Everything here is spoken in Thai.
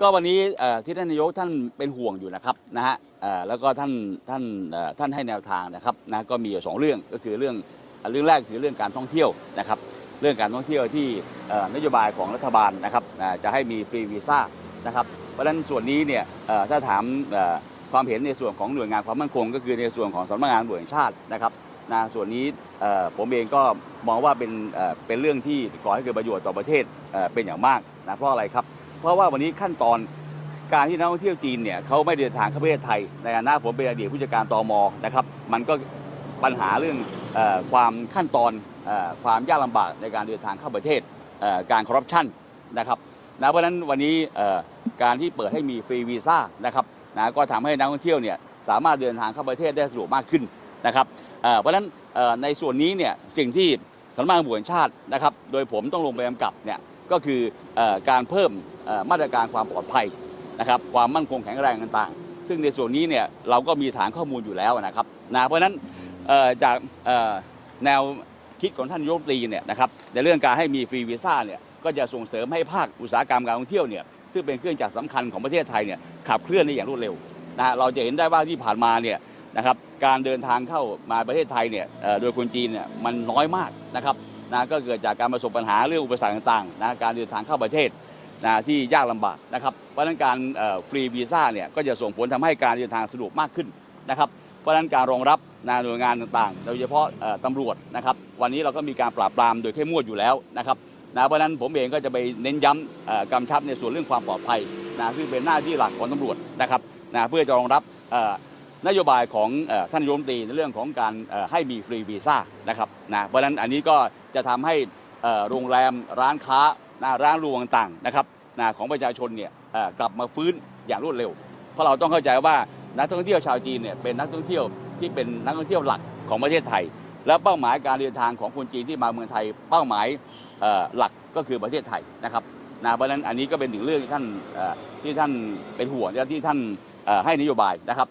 ก็วันนี้ที่ท่านนายกท่านเป็นห่วงอยู่นะครับนะฮะแล้วก็ท่านท่านท่านให้แนวทางนะครับนะก็มีอยู่สองเรื่องก็คือเรื่องเรื่องแรกคือเรื่องการท่องเที่ยวนะครับ เรื่องการท่องเที่ยวที่นโยบายของรัฐบาลนะครับจะให้มีฟรีวีซ่านะครับเพราะฉะนั้นส่วนนี้เนี่ยถ้าถามความเห็นในส่วนของหน่วยงานความมั่นคง ก็คือในส่วนของสำนักงานตำรวจแห่งชาตินะครับนะส่วนนี้ผมเองก็มองว่าเป็นเป็นเรื่องที่ก่อให้เกิดประโยชน์ต่อประเทศเป็นอย่างมากนะเพราะอะไรครับ เพราะว่าวันนี้ขั้นตอนการที่นักท่องเที่ยวจีนเนี่ยเขาไม่เดินทางเข้าประเทศไทย ในฐานะผมเป็นอดีตผู้จัดการตมนะครับมันก็ปัญหาเรื่องอความขั้นตอนอความยากลำบากในการเดินทางเข้าประเทศการคอร์รัปชันนะครับนะเพราะฉะนั้นวันนี้การที่เปิดให้มีฟรีวีซ่านะครับนะก็ทำให้นักท่องเที่ยวเนี่ยสามารถเดินทางเข้าประเทศได้สะดวกมากขึ้นนะครับเพราะฉะนั้นในส่วนนี้เนี่ยสิ่งที่สำนักงานตำรวจแห่งชาตินะครับ โดยผมต้องลงไปกำกับเนี่ยก็คืออการเพิ่ม มาตรการความปลอดภัยนะครับความมั่นคงแข็งแรงต่างๆ ซึ่งในส่วนนี้เนี่ยเราก็มีฐานข้อมูลอยู่แล้วนะครับนะเพราะฉะนั้นจากแนวคิดของท่านนายกรัฐมตรีเนี่ยนะครับในเรื่องการให้มีฟรีวีซ่าเนี่ยก็จะส่งเสริมให้ภาคอุตสาหกรรมการท่องเที่ยวเนี่ยซึ่งเป็นเครื่องจักรสำคัญของประเทศไทยเนี่ยขับเคลื่อนได้อย่างรวดเร็วนะเราจะเห็นได้ว่าที่ผ่านมาเนี่ยนะครับการเดินทางเข้ามาประเทศไทยเนี่ยโดยคนจีนเนี่ยมันน้อยมากนะครับนะก็เกิดจากการประสบปัญหาเรื่องอุปสรรคต่างๆนะการเดินทางเข้าประเทศ นะที่ยากลำบากนะครับเพราะฉะนั้นการฟรีวีซ่าเนี่ยก็จะส่งผลทำให้การเดินทางสะดวกมากขึ้นนะครับเพราะฉะนั้นการรองรับนะหน่วยงานต่างๆ โดยเฉพาะเอ่อตำรวจนะครับวันนี้เราก็มีการปราบปรามโดยเข้มงวดอยู่แล้วนะครับนะเพราะนั้นผมเองก็จะไปเน้นย้ำกำชับในส่วนเรื่องความปลอดภัยนะซึ่งเป็นหน้าที่หลักของตำรวจนะครับนะเพื่อจะรองรับนโยบายของอท่านยกรัฐมนตรีในเรื่องของการให้มีฟรีวีซ่านะครับนะเพราะนั้นอันนี้ก็จะทำให้โรงแรมร้านค้า นะร้านรวงต่างๆนะครับนะของประชาชนเนี่ยกลับมาฟื้นอย่างรวดเร็ว เพราะเราต้องเข้าใจว่านักท่องเที่ยวชาวจีนเนี่ยเป็นนักท่องเที่ยวที่เป็นนักท่องเที่ยวหลักของประเทศไทย และเป้าหมายการเดินทางของคนจีนที่มาเมืองไทย เป้าหมายหลักก็คือประเทศไทยนะครับนะเพราะฉะนั้นอันนี้ก็เป็นถึงเรื่องที่ท่านที่ท่านเป็นห่วงและที่ท่านให้นโยบายนะครับ